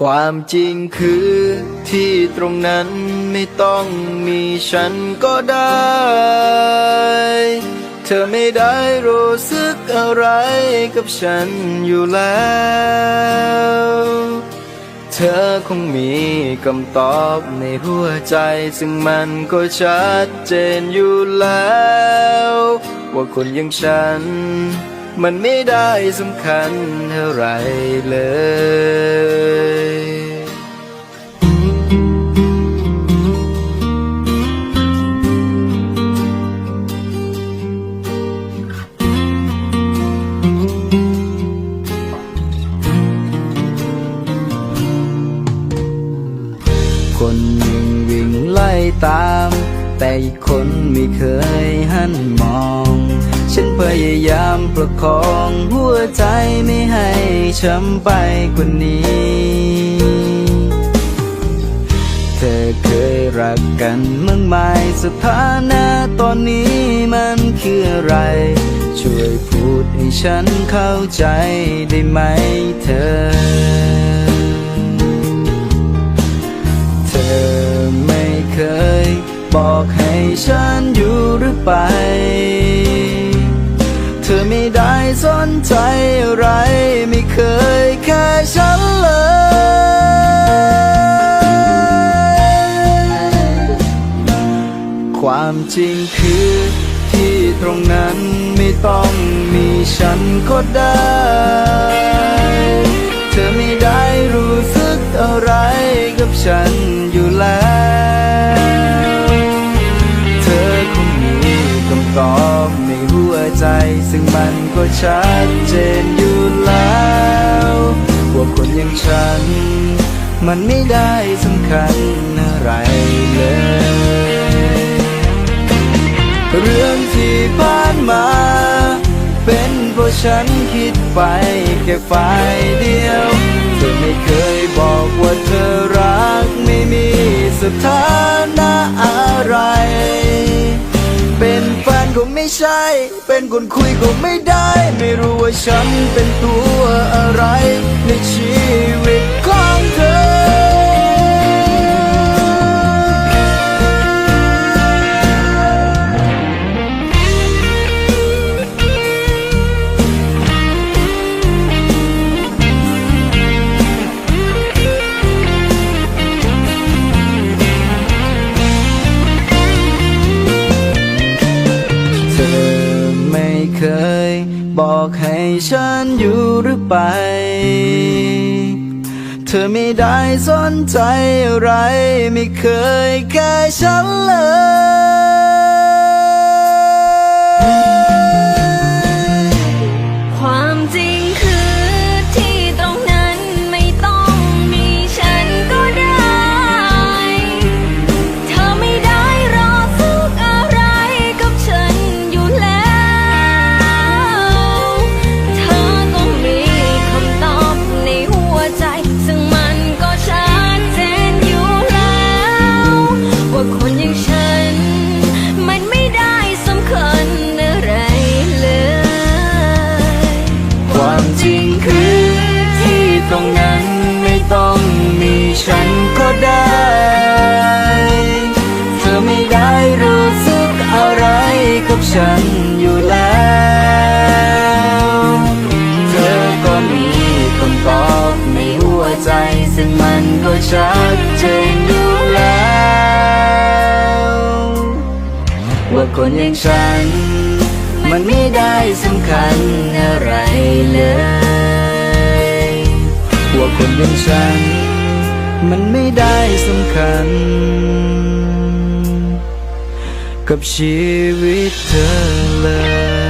ความจริงคือที่ตรงนั้นไม่ต้องมีฉันก็ได้ เธอไม่ได้รู้สึกอะไรกับฉันอยู่แล้ว เธอคงมีคำตอบในหัวใจ ซึ่งมันก็ชัดเจนอยู่แล้ว ว่าคนอย่างฉัน มันไม่ได้สำคัญเท่าไรเลย ตาม แต่อีกคนไม่เคยหันมอง ฉันพยายามประคองหัวใจไม่ให้ช้ำไปกว่านี้ เธอเคยรักกันเมื่อไหมสถานะตอนนี้มันคืออะไร ช่วยพูดให้ฉันเข้าใจได้ไหมเธอ ไป เธอไม่ได้สนใจอะไร ไม่เคยแค่ฉันเลยความจริงคือที่ตรงนั้นไม่ต้องมีฉันก็ได้ เธอไม่ได้รู้สึกอะไรกับฉัน ชัดเจนอยู่แล้วว่าคนอย่างฉัน มันไม่ได้สำคัญอะไรเลย เรื่องที่ผ่านมา เป็นเพราะฉันคิดไปแค่ฝ่ายเดียว เธอไม่เคยบอกว่าเธ ใช่ เป็นคนคุยก็ไม่ได้ ไม่รู้ว่าฉันเป็นตัวอะไรในชีวิตของเธอ อกให้ฉันอยู่หรือไป เธอไม่ได้สนใจอะไร ไม่เคยแค่ฉันเลย ความจริงคือที่ตรงนั้นไม่ต้องมีฉันก็ได้ เธอไม่ได้รู้สึกอะไรกับฉันอยู่แล้ว เธอก็มีคำตอบในหัวใจ ซึ่งมันก็ชัดเจนอยู่แล้ว ว่าคนอย่างฉัน มันไม่ได้สำคัญอะไรเลยว่าคนอย่างฉัน มันไม่ได้สำคัญ กับชีวิตเธอเลย